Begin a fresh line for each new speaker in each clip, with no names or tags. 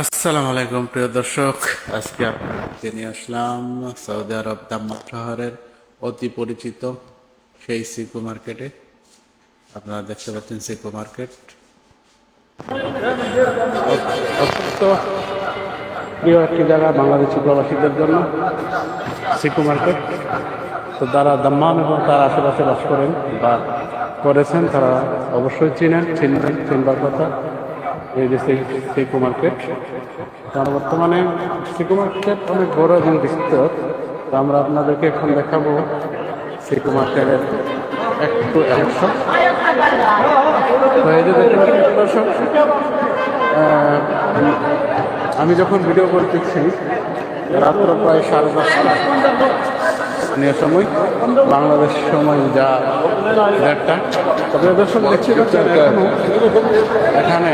আসসালামু আলাইকুম, প্রিয় দর্শক। আজকে আপনাদেরকে নিয়ে আসলাম সৌদি আরব দাম্মাম শহরের অতি পরিচিত সেই সিকো মার্কেটে। আপনারা দেখতে পাচ্ছেন সিকো মার্কেট। অত্যন্ত প্রিয় একটি জায়গা বাংলাদেশি প্রবাসীদের জন্য, সিকো মার্কেট। তো যারা দাম্মাম এবং তার আশেপাশে বাস করেন বা করেছেন, তারা অবশ্যই চিনেন, চিনবেন, চিনবার কথা। এই যে সি- সিকো মার্কেট কারণ বর্তমানে সিকো মার্কেট অনেক বড় এবং বিস্তৃত। তো আমরা আপনাদেরকে এখন দেখাবো সিকো মার্কেটের একটু অংশ। দর্শক আমি যখন ভিডিও করতেছি, রাত্র প্রায় সাড়ে দশটা। স্থানীয় সময়, বাংলাদেশ সময় যা দেড়টা। তবে দর্শক দেখছি এখনও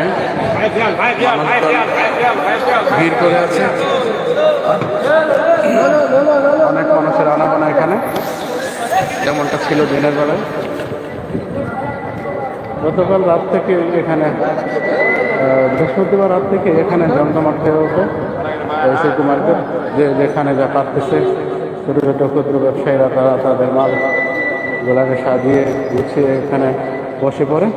ভিড় করে আছে। অনেক মানুষের আনাগোনা এখানে। যেমনটা ছিল দিনের বেলায়। গতকাল রাত থেকে এখানে বৃহস্পতিবার রাত থেকে এখানে জমজমাট হয়ে ওঠে। সিকু মার্কেট যে যেখানে যা পারতেছে। ছোটো ছোটো ক্ষুদ্র ব্যবসায়ীরা তারা তাদের মাল গুলাকে সাজিয়ে গুছিয়ে এখানে বসে পড়ে।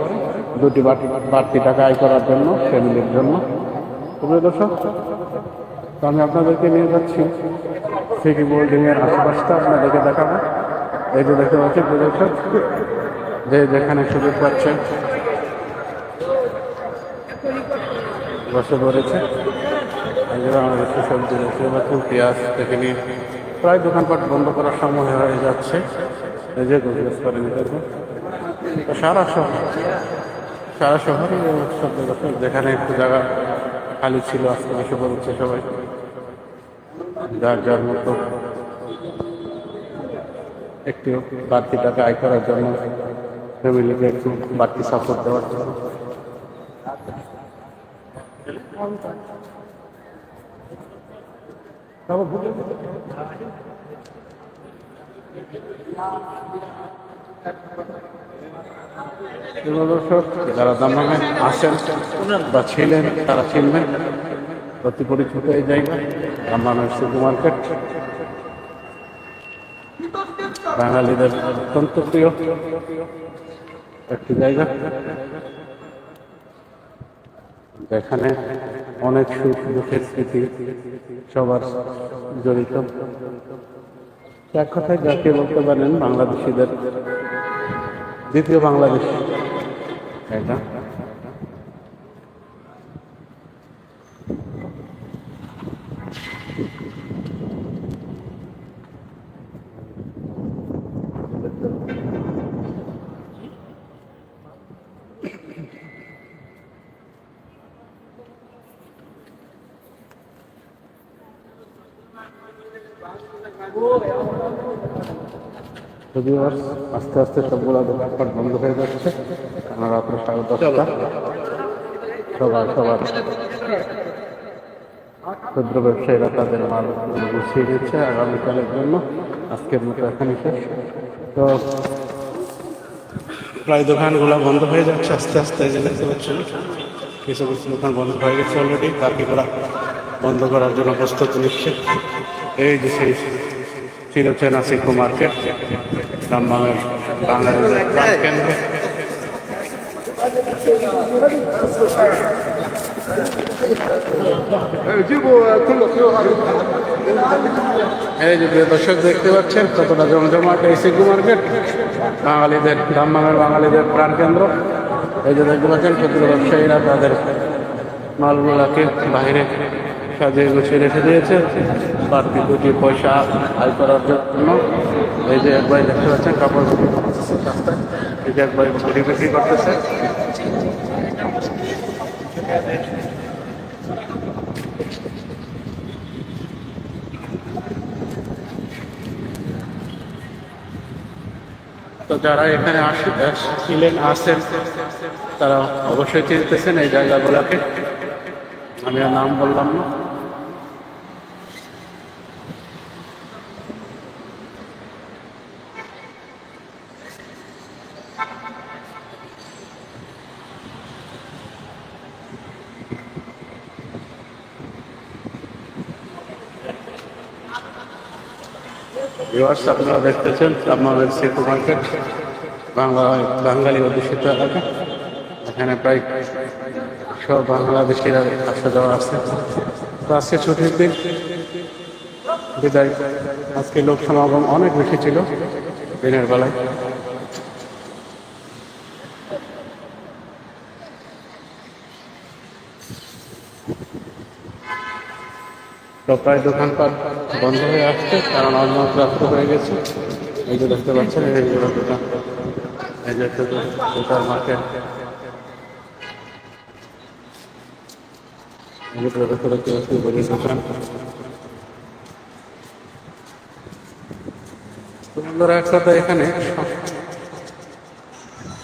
দুটি বাড়তি বাড়তি টাকা আয় করার জন্য, ফ্যামিলির জন্য। প্রিয় দর্শক, তো আমি আপনাদেরকে নিয়ে যাচ্ছি। সিটি বিল্ডিংয়ের আশেপাশটা আপনাদেরকে দেখাবো। এই যে দেখতে পাচ্ছি প্রিয় দর্শক, যে যেখানে সুযোগ পাচ্ছেন। বসে পড়েছে। বাংলাদেশের সবজি রয়েছে পাচ্ছেন পেঁয়াজ থেকে নিয়ে প্রায় দোকানপাট বন্ধ করার সময় হয়ে যাচ্ছে। যে গুজরাস করে নিতেছে তো সারা শহর, সারা শহরে যেখানে একটু জায়গা খালি ছিল, আজকে এসে বলছে সবাই। যার যার মতো একটু বাড়তি টাকা আয় করার জন্য ফ্যামিলিকে একটু বাড়তি সাপোর্ট দেওয়ার জন্য। দর্শক, যারা দামামে আসেন বা ছিলেন, তারা চিনবেন অতি পরিচিত এই জায়গা দামামের সুপু মার্কেট। বাঙালিদের অত্যন্ত প্রিয় একটি জায়গা। যেখানে অনেক সুখ দুঃখের স্মৃতি সবার জড়িত। এক কথায় যাকে বলতে পারেন বাংলাদেশিদের, দ্বিতীয় বাংলাদেশ। এটা। আর আস্তে আস্তে সবগুলো দোকানপাট বন্ধ হয়ে যাচ্ছে। কারণ রাত্র সাড়ে দশটা সবার সবার ক্ষুদ্র ব্যবসায়ীরা তাদের মাল গুছিয়ে দিচ্ছে আগামীকালের জন্য। আজকের মতো এখানে শেষ। তো প্রায় দোকানগুলো বন্ধ হয়ে যাচ্ছে, আস্তে আস্তে যে দেখতে পাচ্ছেন, কিছু কিছু দোকান বন্ধ হয়ে গেছে অলরেডি বাকিগুলো বন্ধ করার জন্য প্রস্তুতি নিচ্ছে। এই যে সেই চিরচেনা শিল্প মার্কেট দামবামের বাংলাদেশের প্রাণকেন্দ্র এই যে দর্শক দেখতে পাচ্ছেন কতটা জমজমাট এই সিকু মার্কেট। বাঙালিদের দামবামের বাঙালিদের প্রাণকেন্দ্র এই যে দেখতে পাচ্ছেন ক্ষুদ্র ব্যবসায়ীরা তাদের মালগুলাকে বাইরে সাজিয়ে গুছিয়ে রেখে দিয়েছে বাড়তি দুটি পয়সা আয় করার জন্য। এই যে একবার দেখতে পাচ্ছেন, কাপড় এই যে একবার ঘুরি বিক্রি করতেছে। তো যারা এখানে আসে ছিলেন আসেন তারা অবশ্যই চিনতেছেন এই জায়গাগুলোকে। আমি আর নাম বললাম না। ভিউয়ার্স আপনারা দেখতেছেন আপনাদের সেতু মার্কেট বাংলা, বাঙালি অধ্যুষিত এলাকা। এখানে প্রায় সব বাংলাদেশিরা আসা যাওয়া আছে। তো আজকে ছুটির দিন, বিদায়। আজকে লোক সমাগম অনেক বেশি ছিল দিনের বেলায়। প্রায় দোকানপাট বন্ধ হয়ে আসছে, কারণ অলমোস্ট প্রাপ্ত হয়ে গেছে। এই যে দেখতে পাচ্ছেন, এই এইগুলো দোকান এই যে সুপার মার্কেট এখানে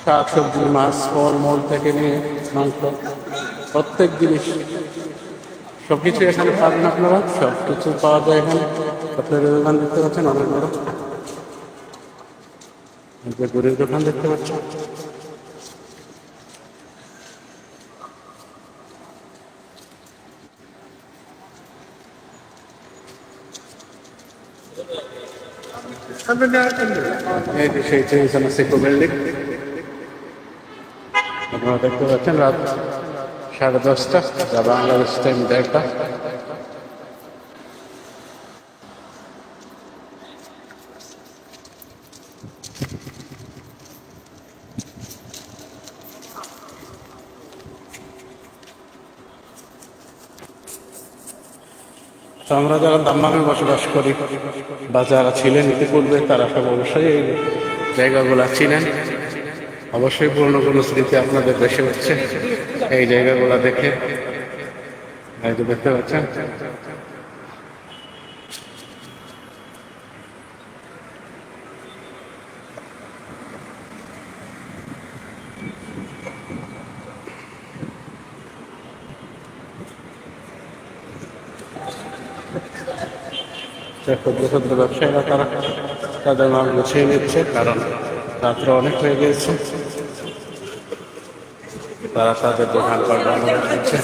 শাক সবজি মাছ ফল মল থেকে নিয়ে মাংস, প্রত্যেক জিনিস সব কিছু এখানে পাবেন আপনারা। সব কিছু পাওয়া যায় এখানে। আপনারা দোকান দেখতে পাচ্ছেন, অনেক বড়। এই যে গরুর দোকান দেখতে পাচ্ছেন। এই যে সেই যে সিকো বিল্ডিং আপনারা দেখতে পাচ্ছেন, রাত সাড়ে দশটা, যা বাংলাদেশ টাইম দেড়টা। তো আমরা যারা দাম্মামে বসবাস করি, বা যারা ছিলেন ইতিপূর্বে, তারা সব অবশ্যই এই জায়গাগুলো চিনেন। অবশ্যই পুরনো কোনো স্মৃতি আপনাদের দেশে হচ্ছে এই জায়গাগুলো দেখে। যে দেখতে পাচ্ছেন? ক্ষুদ্র ক্ষুদ্র ব্যবসায়ীরা তারা তাদের মাল গুছিয়ে নিচ্ছে, কারণ রাত্র অনেক হয়ে গিয়েছে। তারা তাদের দোকান পাট বন্ধ করে দিচ্ছে।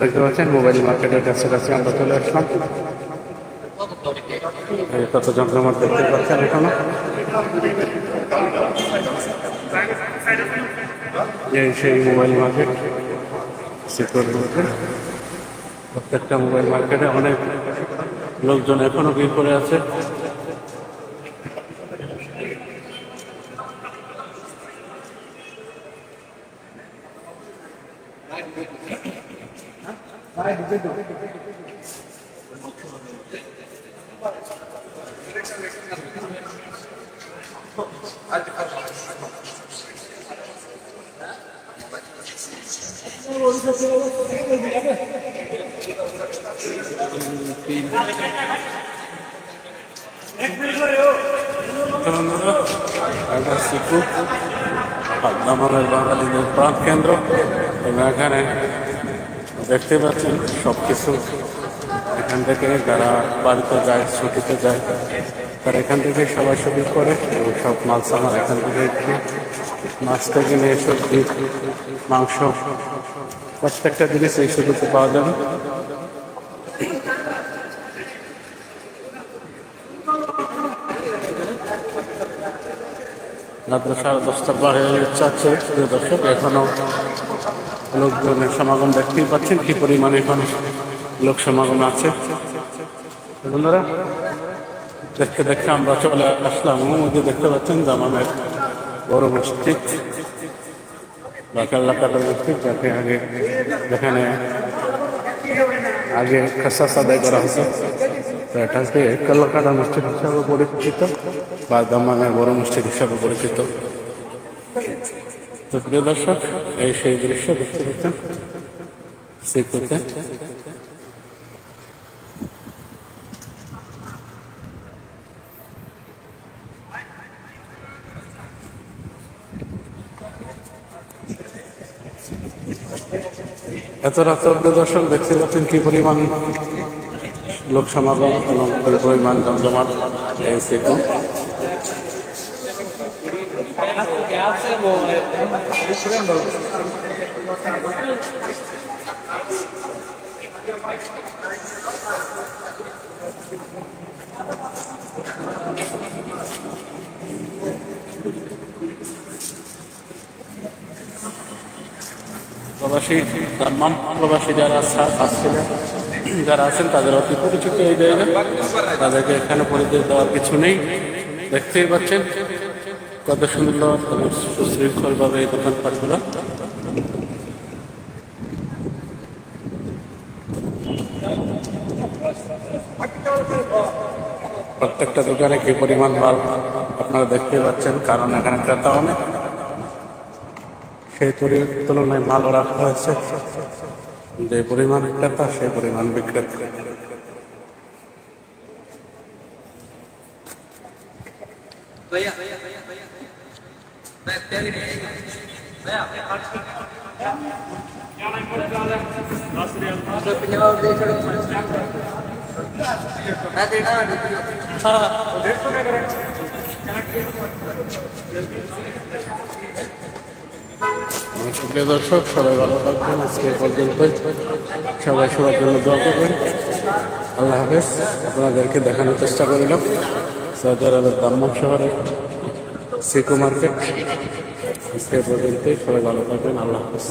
দেখতে পাচ্ছেন, মোবাইল মার্কেটের কাছাকাছি আমরা চলে আসলাম। কত যন্ত্রমার দেখতে পাচ্ছেন এখনও। সেই মোবাইল মার্কেট মার্কেট প্রত্যেকটা মোবাইল মার্কেটে অনেক লোকজন এখনও ভিড় করে আছে। আমাদের বাঙালিদের এখানে দেখতে পাচ্ছেন সব কিছু এখান থেকে যারা বাড়িতে যায় ছুটিতে যায় তারা এখান থেকে সবাই ছবি করে এবং সব মাল সামান এখান থেকে মাছ থেকে নিয়ে সবজি মাংস প্রত্যেকটা জিনিস এই ছবিতে পাওয়া যাবে। রাত্র সাড়ে দশটা পার হয়ে যাচ্ছে, প্রিয় দর্শক, এখনও লোকজনের সমাগম দেখতেই পাচ্ছেন কি পরিমাণে এখন লোক সমাগম আছে। বন্ধুরা, দেখতে দেখতে আমরা চলে আসলাম। মধ্যে দেখতে পাচ্ছেন জামানের বড় মসজিদ। বা কাল্লাকাটা মসজিদ যাতে আগে যেখানে আগে খাসা আদায় করা হতো, তো এটাকে কাল্লাকাটা মসজিদ হিসাবে পরিচিত বা দমানের বড় মসজিদ হিসাবে পরিচিত। তো প্রিয় দর্শক, এই সেই দৃশ্য দেখতে পেতাম সিকুতে এত প্রিয় দর্শক দেখতে পাচ্ছেন কি পরিমাণ লোক সমাগম এবং পরিমাণ জমজমাট এই সেতু প্রবাসী তামাম প্রবাসী যারা আসছিলেন যারা আছেন, তাদের অতি পরিচিত এই জায়গা তাদেরকে এখানে পরিচয় দেওয়ার কিছু নেই। দেখতেই পাচ্ছেন কত সুন্দর এবং সুশৃঙ্খলভাবে এই দোকানপাটগুলো। প্রত্যেকটা দোকানে কি পরিমাণ মাল আপনারা দেখতে পাচ্ছেন, কারণ এখানে ক্রেতা অনেক। সেই তুলনায় মালও রাখা হয়েছে। যে পরিমাণ ক্রেতা সেই পরিমাণ বিক্রেতা। সুপ্রিয় দর্শক, সবাই ভালো থাকবেন। আজকে পর্যন্ত সবাই সবার জন্য দোয়া করবেন। আল্লাহ হাফেজ। আপনাদেরকে দেখানোর চেষ্টা করলাম। সৌদি আরবের দাম্মাম শহরে, সিকো মার্কেট। আজকে পর্যন্ত সবাই ভালো থাকবেন। আল্লাহ হাফেজ।